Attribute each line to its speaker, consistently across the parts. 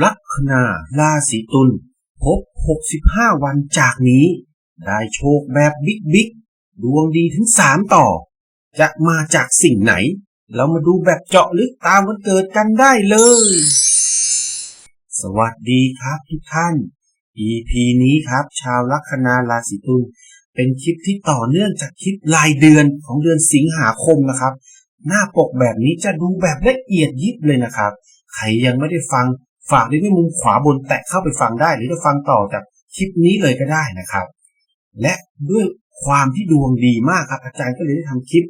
Speaker 1: ลัคนาราศีตุลพบ 65 วันจากนี้ ได้โชคแบบบิ๊กบิ๊กดวงดีถึง 3 ต่อ จะมาจากสิ่งไหน เรามาดูแบบเจาะลึกตามวันเกิดกันได้เลย สวัสดีครับทุกท่าน EP นี้ครับ ชาวลัคนาราศีตุลเป็นคลิปที่ต่อเนื่องจากคลิปรายเดือนของเดือนสิงหาคมนะครับ หน้าปกแบบนี้จะดูแบบละเอียดยิบเลยนะครับ ใครยังไม่ได้ฟัง ฝากไว้มุมขวาบนแตะเข้าไปฟังได้ หรือจะฟังต่อจากคลิปนี้เลยก็ได้นะครับ และด้วยความที่ดวงดีมากครับ อาจารย์ก็เลยได้ทำคลิป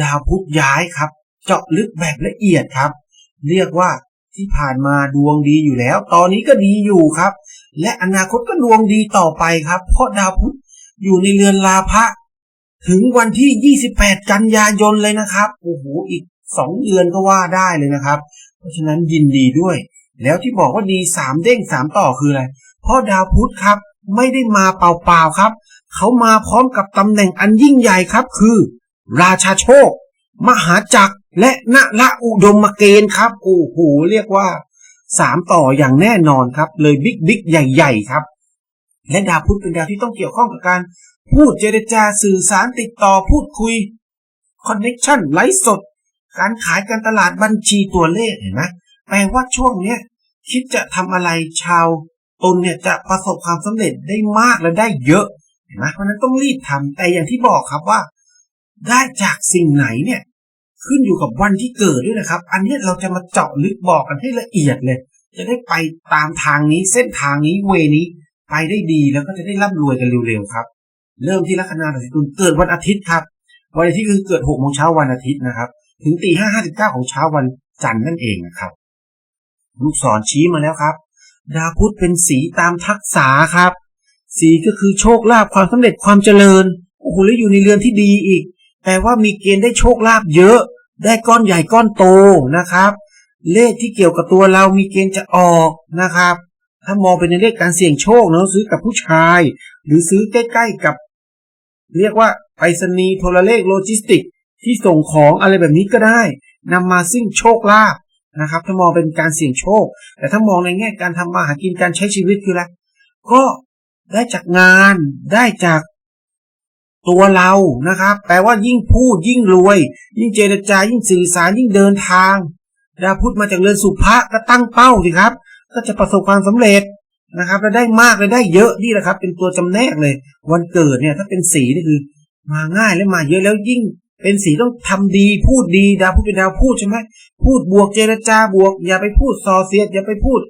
Speaker 1: ดาวพุธย้ายครับ เจาะลึกแบบละเอียดครับ เรียกว่าที่ผ่านมาดวงดีอยู่แล้ว ตอนนี้ก็ดีอยู่ครับ และอนาคตก็ดวงดีต่อไปครับ เพราะดาวพุธอยู่ในเรือนลาภะถึงวันที่ 28 กันยายนเลยนะครับ โอ้โห อีก 2 เดือนก็ว่าได้เลยนะครับ เพราะฉะนั้นยินดีด้วย แล้วที่บอกว่าดีสามเด้งสามต่อคืออะไร เพราะดาวพุธครับ ไม่ได้มาเปล่าๆครับ เขามาพร้อมกับตำแหน่งอันยิ่งใหญ่ครับ คือ ราชาโชค มหาจักรและนละอุดมเกณฑ์ครับ โอ้โหเรียกว่าสามต่ออย่างแน่นอนครับ เลยบิ๊กบิ๊กใหญ่ ๆ ครับ และดาวพุธเป็นดาวที่ต้องเกี่ยวข้องกับการ พูดเจรจาสื่อสารติดต่อพูดคุยคอนเน็ชันไลฟ์สด การขายการตลาดบัญชีตัวเลขเห็นไหมแปลว่าช่วงเนี้ย คิดจะทำอะไรชาวตนเนี่ยจะประสบความสำเร็จได้มากและได้เยอะเห็นไหมเพราะนั้นต้องรีบทำแต่อย่างที่บอกครับว่า ได้จากสิ่งไหนเนี่ย ขึ้นอยู่กับวันที่เกิดด้วยนะครับ อันนี้เราจะมาเจาะลึกบอกกันให้ละเอียดเลย จะได้ไปตามทางนี้เส้นทางนี้เวนี้ไปได้ดีแล้วก็จะได้ร่ำรวยกันเร็วๆครับ เริ่มที่ลัคนาราศีตุลเกิดวันอาทิตย์ครับ วันอาทิตย์คือเกิดหกโมงเช้าวันอาทิตย์นะครับ ถึงตีห้าห้าสิบเก้าของเช้าวันจันทร์นั่นเองนะครับ ลูกศรชี้มาแล้วครับ ดาวพุธเป็นสีตามทักษะครับ สีก็คือโชคลาภความสำเร็จความเจริญโอ้โหแล้วอยู่ในเรือนที่ดีอีกแปลว่ามีเกณฑ์ได้โชคลาภเยอะ ได้ก้อนใหญ่ก้อนโตนะครับ เลขที่เกี่ยวกับตัวเรามีเกณฑ์จะออกนะครับ ถ้ามองเป็นในเลขการเสี่ยงโชคเนาะซื้อกับผู้ชาย หรือซื้อใกล้ๆกับ เรียกว่าไปรษณีย์โทรเลขโลจิสติกที่ส่งของอะไรแบบนี้ก็ได้นำมาซึ่งโชคลาภ นะครับ ถ้ามองเป็นการเสี่ยงโชค แต่ถ้ามองในแง่การทำมาหากินการใช้ชีวิตคืออะไรก็ได้จากงานได้จากตัวเรานะครับ แปลว่ายิ่งพูดยิ่งรวย ยิ่งเจรจายิ่งสื่อสารยิ่งเดินทางดาพุธมาจากเรือนสุภะก็ตั้งเป้าสิครับ ก็จะประสบความสำเร็จนะครับและได้มากและได้เยอะนี่แหละครับ เป็นตัวจำแนกเลย วันเกิดเนี่ยถ้าเป็นสีนี่คือ มาง่ายและมาเยอะแล้วยิ่ง เป็นสีต้องทำดีพูดดีดาวพุธเป็นดาวพูดใช่ไหมพูดบวกเจรจาบวก อย่าไปพูดส่อเสียด อย่าไปพูด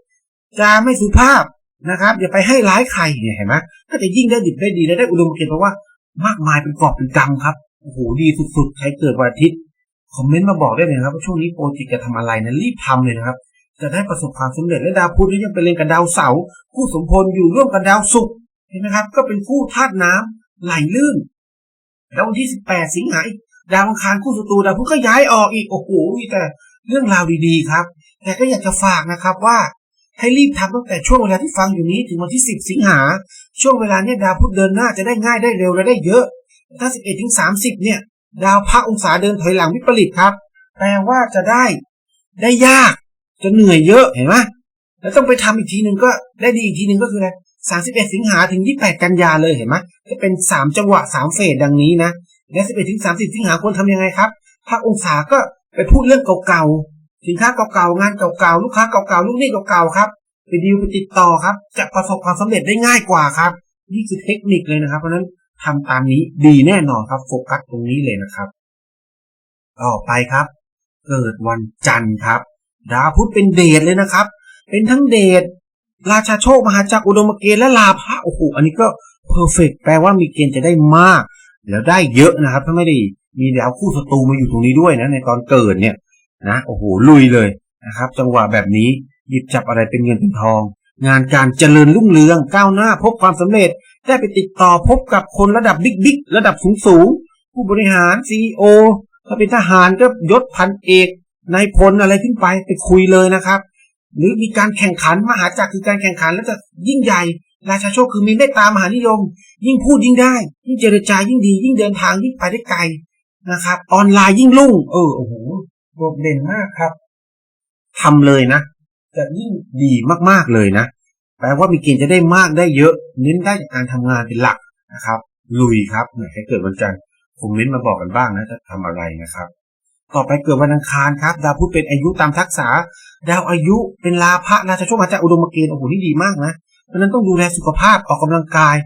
Speaker 1: จาไม่สุภาพนะครับ อย่าไปให้ร้ายใครเนี่ยเห็นไหมก็จะยิ่งได้ดิบได้ดีและได้อุดมเกณฑ์เพราะว่ามากมายเป็นกรอบเป็นกำครับโอ้โหดีสุดๆใครเกิดวันอาทิตย์คอมเมนต์มาบอกได้เลยครับว่าช่วงนี้โปรเจกต์จะทำอะไรนะรีบทำเลยนะครับ จะได้ประสบความสำเร็จและดาวพุธนี่ยังไปเรียนกับดาวเสาร์คู่สมพลอยู่ร่วมกับดาวศุกร์เห็นไหมครับ ก็เป็นคู่ธาตุน้ำไหลลื่นแล้ววันที่ 18 สิงหาคม ดาวอังคารคู่ศัตรูดาวพุธก็ย้ายออกอีกโอ้โหมีแต่เรื่องราวดีๆครับ แต่ก็อยากจะฝากนะครับว่าให้รีบทำตั้งแต่ช่วงเวลาที่ฟังอยู่นี้ถึงวันที่ 10 สิงหา ช่วงเวลาเนี้ยดาวพุธเดินหน้าจะได้ง่ายได้เร็วและได้เยอะ ถ้า 11 ถึง 30 เนี่ย ดาวพระองศาเดินถอยหลังวิปริตครับ แปลว่าจะได้ได้ยาก จะเหนื่อยเยอะเห็นไหมแล้วต้องไปทำอีกทีหนึ่งก็ได้ดีอีกทีหนึ่งก็คืออะไร31 สิงหาถึง 28 กันยาเลยเห็นไหมจะเป็น 3 จังหวะ 3 เฟสดังนี้นะ และ11ถึง30สิบสิงหาควรทำยังไงครับพระองศาก็ไปพูดเรื่องเก่าๆสินค้าเก่าๆงานเก่าๆลูกค้าเก่าๆลูกหนี้เก่าๆครับไปดีลไปติดต่อครับ จะประสบความสำเร็จได้ง่ายกว่าครับ นี่คือเทคนิคเลยนะครับ เพราะนั้นทำตามนี้ดีแน่นอนครับโฟกัสตรงนี้เลยนะครับ ต่อไปครับ เกิดวันจันทร์ครับ ดาวพุธเป็นเดชเลยนะครับ เป็นทั้งเดชราชาโชคมหาจักรอุดมเกณฑ์และลาภะโอ้โหอันนี้ก็เพอร์เฟกแปลว่ามีเกณฑ์จะได้มาก แล้วได้เยอะนะครับ ถ้าไม่ได้มีดาวคู่ศัตรูมาอยู่ตรงนี้ด้วยนะ ในตอนเกิดเนี่ยนะโอ้โหลุยเลยนะครับ จังหวะแบบนี้หยิบจับอะไรเป็นเงินเป็นทอง งานการเจริญรุ่งเรืองก้าวหน้าพบความสำเร็จ ได้ไปติดต่อพบกับคนระดับบิ๊กบิ๊กระดับสูงสูงผู้บริหารซีอถ้าเป็นทหารก็ยศพันเอกนายพลอะไรขึ้นไปไปคุยเลยนะครับ หรือมีการแข่งขันมหาจักรคือการแข่งขันแล้วจะยิ่งใหญ่ ราชาโชคคือมีเมตตามหานิยม ยิ่งพูดยิ่งได้ ยิ่งเจรจายิ่งดี ยิ่งเดินทางยิ่งไปได้ไกลนะครับ ออนไลน์ยิ่งรุ่ง เออโอ้โหโดดเด่นมากครับทำเลยนะ จะยิ่งดีมากๆเลยนะแปลว่ามีเกณฑ์จะได้มากได้เยอะ เน้นได้จากการทำงานเป็นหลักนะครับ ลุยครับไหนใครเกิดวันจันทร์คอมเมนต์มาบอกกันบ้างนะจะทำอะไรนะครับ ต่อไปเกิดวันอังคารครับ ดาวพุธเป็นอายุตามทักษะ ดาวอายุเป็นลาภะราชาโชคมาจากอุดมเกณฑ์โอ้โหนี่ดีมากนะ เพราะนั้นต้องดูแลสุขภาพออกกำลังกาย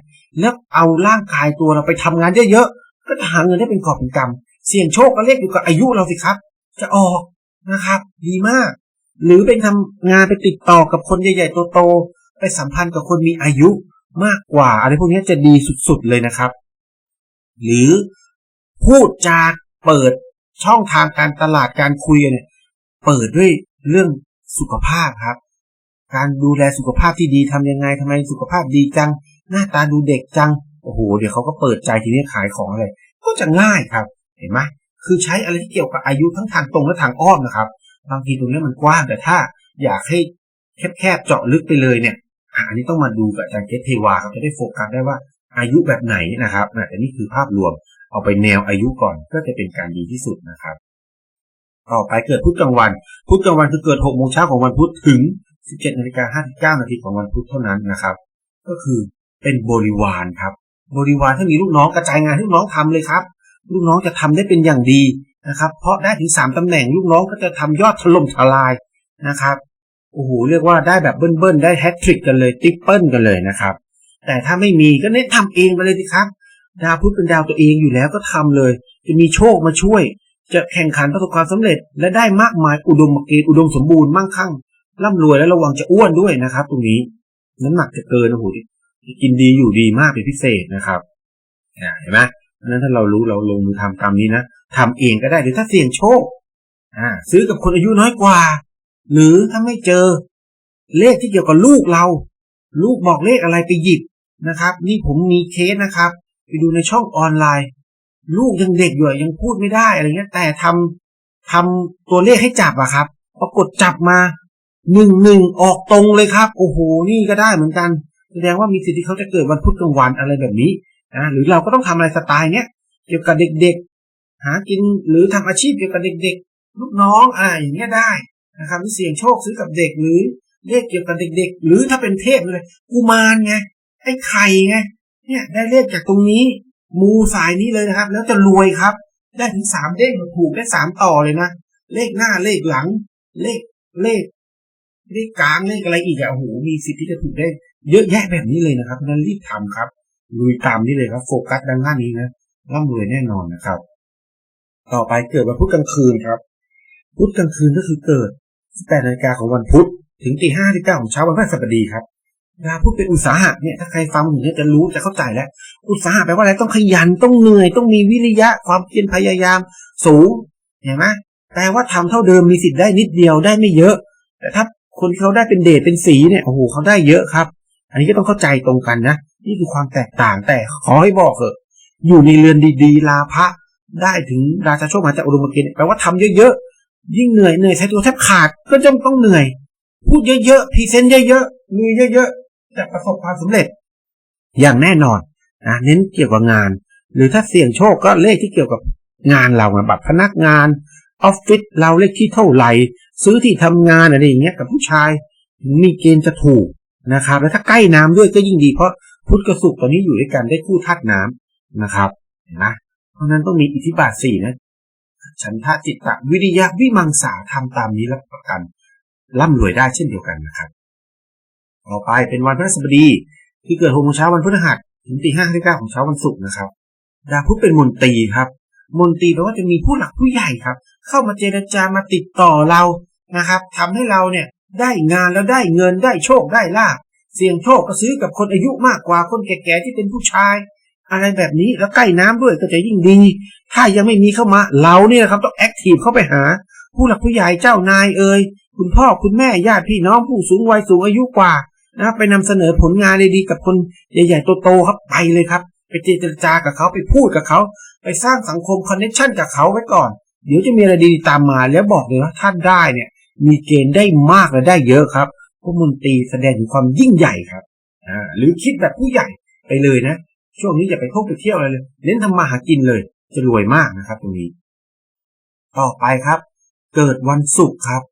Speaker 1: แล้วเอาร่างกายตัวเราไปทำงานเยอะๆก็จะหาเงินได้เป็นกอบเป็นกำเสี่ยงโชคก็เลขอยู่กับอายุเราสิครับ จะออกนะครับ ดีมาก หรือเป็นทำงานไปติดต่อกับคนใหญ่ๆโตๆไปสัมพันธ์กับคนมีอายุมากกว่า อะไรพวกนี้จะดีสุดๆเลยนะครับ หรือพูดจาเปิดช่องทางการตลาดการคุยเนี่ยเปิดด้วยเรื่องสุขภาพครับ การดูแลสุขภาพที่ดีทำยังไงทำไมสุขภาพดีจัง หน้าตาดูเด็กจัง โอ้โห เดี๋ยวเขาก็เปิดใจทีนี้ขายของอะไร ก็จะง่ายครับ เห็นไหมคือใช้อะไรที่เกี่ยวกับอายุทั้งทางตรงและทางอ้อมนะครับ บางทีตรงนี้มันกว้างแต่ถ้าอยากให้แคบๆเจาะลึกไปเลยเนี่ย อันนี้ต้องมาดูกับอาจารย์เกตเทวาครับจะได้โฟกัสได้ว่าอายุแบบไหนนะครับแต่นี่คือภาพรวม เอาไปแนวอายุก่อนก็จะเป็นการดีที่สุดนะครับ ต่อไปเกิดพุธกลางวัน พุธกลางวันคือเกิด6โมงเช้าของวันพุธถึง 17นาฬิกา59นาทีของวันพุธเท่านั้นนะครับ ก็คือเป็นบริวารครับ บริวารถ้ามีลูกน้องกระจายงานให้ลูกน้องทำเลยครับ ลูกน้องจะทำได้เป็นอย่างดีนะครับ เพราะได้ถึง3ตำแหน่งลูกน้องก็จะทำยอดถล่มทลายนะครับโอ้โหเรียกว่าได้แบบเบิ้ลๆได้แฮตทริกกันเลยติ๊ปเปิลกันเลยนะครับ แต่ถ้าไม่มีก็เน้นทำเองไปเลยสิครับ ดาวพุธเป็นดาวตัวเองอยู่แล้วก็ทำเลย จะมีโชคมาช่วย จะแข่งขันประสบความสำเร็จ และได้มากมายอุดมเกณฑ์อุดมสมบูรณ์มั่งคั่ง ร่ำรวยและระวังจะอ้วนด้วยนะครับ ตรงนี้น้ำหนักจะเกินโอ้โหกินดีอยู่ดีมากเป็นพิเศษนะครับเห็นไหมเพราะฉะนั้นถ้าเรารู้เราลงมือทำตามนี้นะทำเองก็ได้หรือถ้าเสี่ยงโชคอ่าซื้อกับคนอายุน้อยกว่า หรือถ้าไม่เจอ เลขที่เกี่ยวกับลูกเรา ลูกบอกเลขอะไรไปหยิบนะครับ นี่ผมมีเคสนะครับ ไปดูในช่องออนไลน์ ลูกยังเด็กอยู่ยังพูดไม่ได้อะไรเงี้ยแต่ทำทำตัวเลขให้จับอะครับ ปรากฏจับมา หนึ่งหนึ่งออกตรงเลยครับ โอ้โห นี่ก็ได้เหมือนกัน แสดงว่ามีสิทธิ์ที่เขาจะเกิดวันพุธกลางวันอะไรแบบนี้นะหรือเราก็ต้องทำอะไรสไตล์เนี้ยเกี่ยวกับเด็กๆ หากินหรือทำอาชีพเกี่ยวกับเด็กๆ ลูกน้องอะไรอย่างเงี้ยได้นะครับเสี่ยงโชคซื้อกับเด็กหรือเลขเกี่ยวกับเด็ก ๆ หรือถ้าเป็นเทพเลยกุมารไงไอ้ไข่ไงเนี่ยได้เลขจากตรงนี้ มูสายนี้เลยนะครับ แล้วจะรวยครับ ได้ถึงสามเด้งถูกได้สามต่อเลยนะเลขหน้าเลขหลัง เลขเลข เลขกลางเลขอะไรอีกอะโอ้โหมีสิทธิ์ที่จะถูกได้เยอะแยะแบบนี้เลยนะครับเพราะนั้นรีบทำครับลุยตามนี้เลยครับ โฟกัสด้านหน้านี้นะร่ำรวยแน่นอนนะครับ ต่อไปเกิดวันพุธกลางคืนครับ พุธกลางคืนก็คือเกิด18นาฬิกาของวันพุธถึงตีห้าที่เก้าของเช้าวันพฤหัสบดีครับดาพุธเป็นอุตสาหะเนี่ยถ้าใครฟังอย่างนี้จะรู้จะเข้าใจแล้ว อุตสาหะแปลว่าอะไรต้องขยันต้องเหนื่อย ต้องมีวิริยะความเพียรพยายามสูงเห็นไหมแปลว่าทำเท่าเดิมมีสิทธิ์ได้นิดเดียวได้ไม่เยอะ แต่ถ้า คนที่เขาได้เป็นเดชเป็นสีเนี่ยโอ้โหเขาได้เยอะครับ อันนี้ก็ต้องเข้าใจตรงกันนะ นี่คือความแตกต่างแต่ขอให้บอกเถอะ อยู่ในเรือนดีๆลาภะได้ถึงราชาโชคมาจากอุดมเกณฑ์แปลว่าทำเยอะๆยิ่งเหนื่อยเหนื่อยใช้ตัวแทบขาดก็จะต้องเหนื่อย พูดเยอะๆพรีเซนต์เยอะๆลุยเยอะๆจะประสบความสำเร็จ อย่างแน่นอนนะเน้นเกี่ยวกับงาน หรือถ้าเสี่ยงโชคก็เลขที่เกี่ยวกับงานเราบัตรพนักงานออฟฟิศเราเลขที่เท่าไหร่ ซื้อที่ทำงานอะไรอย่างเงี้ยกับผู้ชายมีเกณฑ์จะถูกนะครับ แล้วถ้าใกล้น้ำด้วยก็ยิ่งดีเพราะพุทธกับศุกร์ตอนนี้อยู่ด้วยกันได้คู่ธาตุน้ำนะครับเห็นไหมเพราะนั้นต้องมีอิทธิบาทสี่นะฉันทะจิตตะวิริยะวิมังสาทำตามนี้รับประกันร่ำรวยได้เช่นเดียวกันนะครับ ต่อไปเป็นวันพฤหัสบดีที่เกิดหกโมงเช้าวันพฤหัสถึงตีห้าที่เก้าของเช้าวันศุกร์นะครับ ดาวพุธเป็นมนตรีครับ มนตรีแปลว่าจะมีผู้หลักผู้ใหญ่ครับ เข้ามาเจรจามาติดต่อเรา นะครับทำให้เราเนี่ยได้งานแล้วได้เงินได้โชคได้ลาภเสี่ยงโชคก็ซื้อกับคนอายุมากกว่าคนแก่ๆที่เป็นผู้ชาย อะไรแบบนี้แล้วใกล้น้ำด้วยก็จะยิ่งดี ถ้ายังไม่มีเข้ามาเราเนี่ยครับต้องแอคทีฟเข้าไปหา ผู้หลักผู้ใหญ่เจ้านายเอ่ยคุณพ่อคุณแม่ญาติพี่น้องผู้สูงวัยสูงอายุกว่านะครับไปนำเสนอผลงานดีๆกับคนใหญ่ๆโตๆครับไปเลยครับ ไปเจรจากับเขาไปพูดกับเขา ไปสร้างสังคมคอนเนคชั่นกับเขาไว้ก่อน เดี๋ยวจะมีอะไรดีๆตามมาแล้วบอกเลยว่าท่านได้เนี่ย มีเกณฑ์ได้มากและได้เยอะครับพวกมนตรีแสดงถึงความยิ่งใหญ่ครับอ่าหรือคิดแบบผู้ใหญ่ไปเลยนะ ช่วงนี้อย่าไปท่องไปเที่ยวอะไรเลยเน้นทำมาหากินเลย จะรวยมากนะครับ ตรงนี้ ต่อไปครับ เกิดวันศุกร์ครับ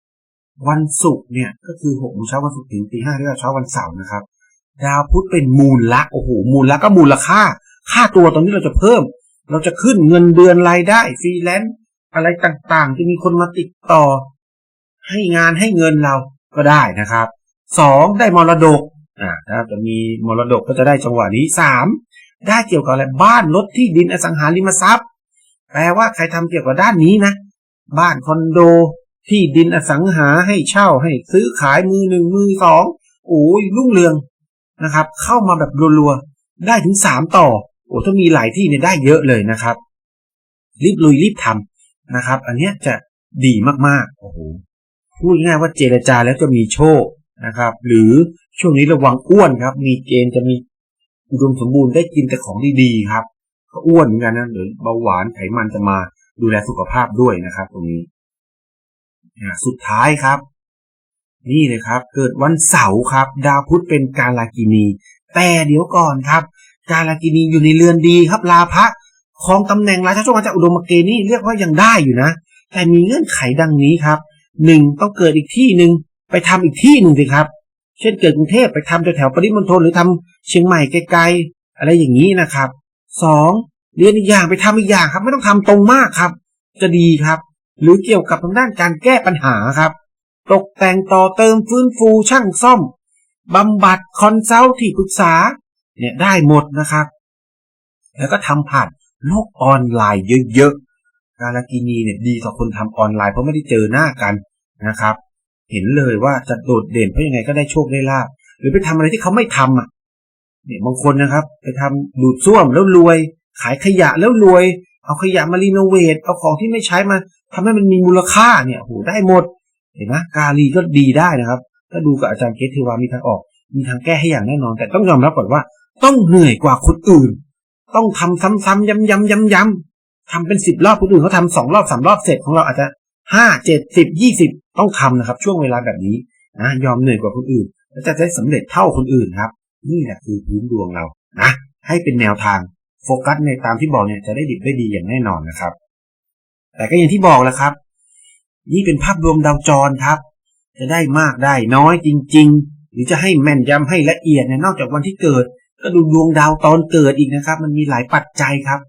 Speaker 1: วันศุกร์เนี่ยก็คือหกโมงเช้าวันศุกร์ถึงตีห้าเรียกว่าเช้าวันเสาร์นะครับ ดาวพุธเป็นมูลละโอ้โหมูลละก็มูลค่า ค่าตัวตอนนี้เราจะเพิ่ม เราจะขึ้นเงินเดือนรายได้ฟรีแลนซ์อะไรต่างๆที่มีคนมาติดต่อ ให้งานให้เงินเราก็ได้นะครับสองได้มรดกอ่าถ้าจะมีมรดกก็จะได้จังหวะนี้สามได้เกี่ยวกับอะไรบ้านรถที่ดินอสังหาริมทรัพย์ แปลว่าใครทำเกี่ยวกับด้านนี้นะ บ้านคอนโด ที่ดินอสังหาให้เช่าให้ซื้อขายมือหนึ่งมือสองโอ้ยรุ่งเรืองนะครับ เข้ามาแบบรัวๆ ได้ถึงสามต่อ โอ้ถ้ามีหลายที่เนี่ยได้เยอะเลยนะครับ รีบลุยรีบทำนะครับ อันเนี้ยจะดีมากๆ โอ้โห พูดง่ายว่าเจรจาแล้วจะมีโชคนะครับ หรือช่วงนี้ระวังอ้วนครับ มีเกณฑ์จะมีอุดมสมบูรณ์ได้กินแต่ของดีๆครับก็อ้วนเหมือนกันนะหรือเบาหวานไขมันจะมาดูแลสุขภาพด้วยนะครับ ตรงนี้อ่าสุดท้ายครับ นี่เลยครับ เกิดวันเสาร์ครับ ดาวพุธเป็นกาลากินี แต่เดี๋ยวก่อนครับ กาลากินีอยู่ในเรือนดีครับลาภะของตำแหน่งราชาโชคจากอุดมเกณฑ์นี่เรียกว่ายังได้อยู่นะ แต่มีเงื่อนไขดังนี้ครับ หนึ่งต้องเกิดอีกที่หนึ่งไปทำอีกที่หนึ่งสิครับ เช่นเกิดกรุงเทพไปทำแถวๆปริมณฑลหรือทำเชียงใหม่ไกลๆอะไรอย่างนี้นะครับสองเรียนอีกอย่างไปทำอีกอย่างครับ ไม่ต้องทำตรงมากครับ จะดีครับ หรือเกี่ยวกับทางด้านการแก้ปัญหาครับ ตกแต่งต่อเติมฟื้นฟูช่างซ่อมบำบัดคอนซัลท์ที่ปรึกษาเนี่ยได้หมดนะครับ แล้วก็ทำผ่านโลกออนไลน์เยอะ การากินีเนี่ยดีต่อคนทำออนไลน์เพราะไม่ได้เจอหน้ากันนะครับ เห็นเลยว่าจะโดดเด่นเพราะยังไงก็ได้โชคได้ลาบหรือไปทำอะไรที่เขาไม่ทำอะเนี่ยบางคนนะครับ ไปทำดูดซ่วมแล้วรวย ขายขยะแล้วรวย เอาขยะมารีโนเวทเอาของที่ไม่ใช้มาทำให้มันมีมูลค่าเนี่ยโหได้หมด เห็นไหมกาลีก็ดีได้นะครับ ถ้าดูกับอาจารย์เกตเทวามีทางออก มีทางแก้ให้อย่างแน่นอน แต่ต้องยอมรับก่อนว่า ต้องเหนื่อยกว่าคนอื่น ต้องทำซ้ำๆย้ำๆย้ำๆ ทำเป็นสิบรอบคนอื่นเขาทำสองรอบสามรอบเสร็จของเราอาจจะห้าเจ็ดสิบยี่สิบต้องทำนะครับ ช่วงเวลาแบบนี้นะยอมเหนื่อยกว่าคนอื่น แล้วจะได้สำเร็จเท่าคนอื่นครับ นี่แหละคือพื้นดวงเรานะให้เป็นแนวทางโฟกัสในตามที่บอกเนี่ยจะได้ดีได้ดีอย่างแน่นอนนะครับ แต่ก็อย่างที่บอกแล้วครับ นี่เป็นภาพรวมดาวจรครับ จะได้มากได้น้อยจริง ๆ หรือจะให้แม่นยำให้ละเอียดเนี่ยนอกจากวันที่เกิด ก็ดูดวงดาวตอนเกิดอีกนะครับ มันมีหลายปัจจัยครับ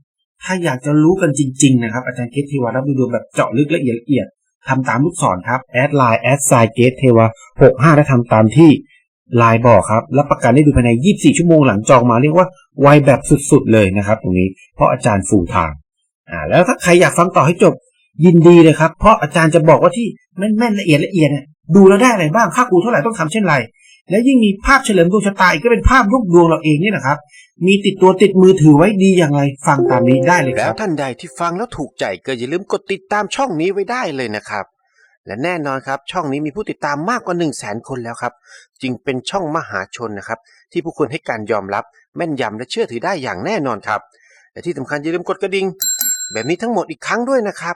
Speaker 1: ถ้าอยากจะรู้กันจริง ๆ นะครับ อาจารย์เกตเทวารับดูดวงแบบเจาะลึกละเอียดละเอียดทำตามลูกศรครับแอดไลน์แอดไซเกตเทวาหกห้าและทำตามที่ไลน์บอกครับรับประกันได้ดูภายใน 24 ชั่วโมงหลังจองมาเรียกว่าไวแบบสุดๆเลยนะครับ ตรงนี้เพราะอาจารย์ฟูทม์อ่าแล้วถ้าใครอยากฟังต่อให้จบยินดีเลยครับ เพราะอาจารย์จะบอกว่าที่แม่นๆละเอียดละเอียดเนี่ยดูแล้วได้อะไรบ้างค่าครูเท่าไหร่ต้องทำเช่นไร และยิ่งมีภาพเฉลิมดวงชะตาอีกก็เป็นภาพรูปดวงเราเองนี่นะครับ มีติดตัวติดมือถือไว้ดีอย่างไรฟังตามนี้ได้เลยค
Speaker 2: แล้วท่านใดที่ฟังแล้วถูกใจก็อย่าลืมกดติดตามช่องนี้ไว้ได้เลยนะครับ และแน่นอนครับช่องนี้มีผู้ติดตามมากกว่า1 0 0 0 0แสนคนแล้วครับ จึงเป็นช่องมหาชนนะครับ ที่ผู้คนให้การยอมรับ แม่นยำและเชื่อถือได้อย่างแน่นอนครับ และที่สำคัญอย่าลืมกดกระดิ่งแบบนี้ทั้งหมดอีกครั้งด้วยนะครับ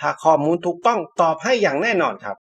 Speaker 3: ถ้าข้อมูลถูกต้องตอบให้อย่างแน่นอนครับ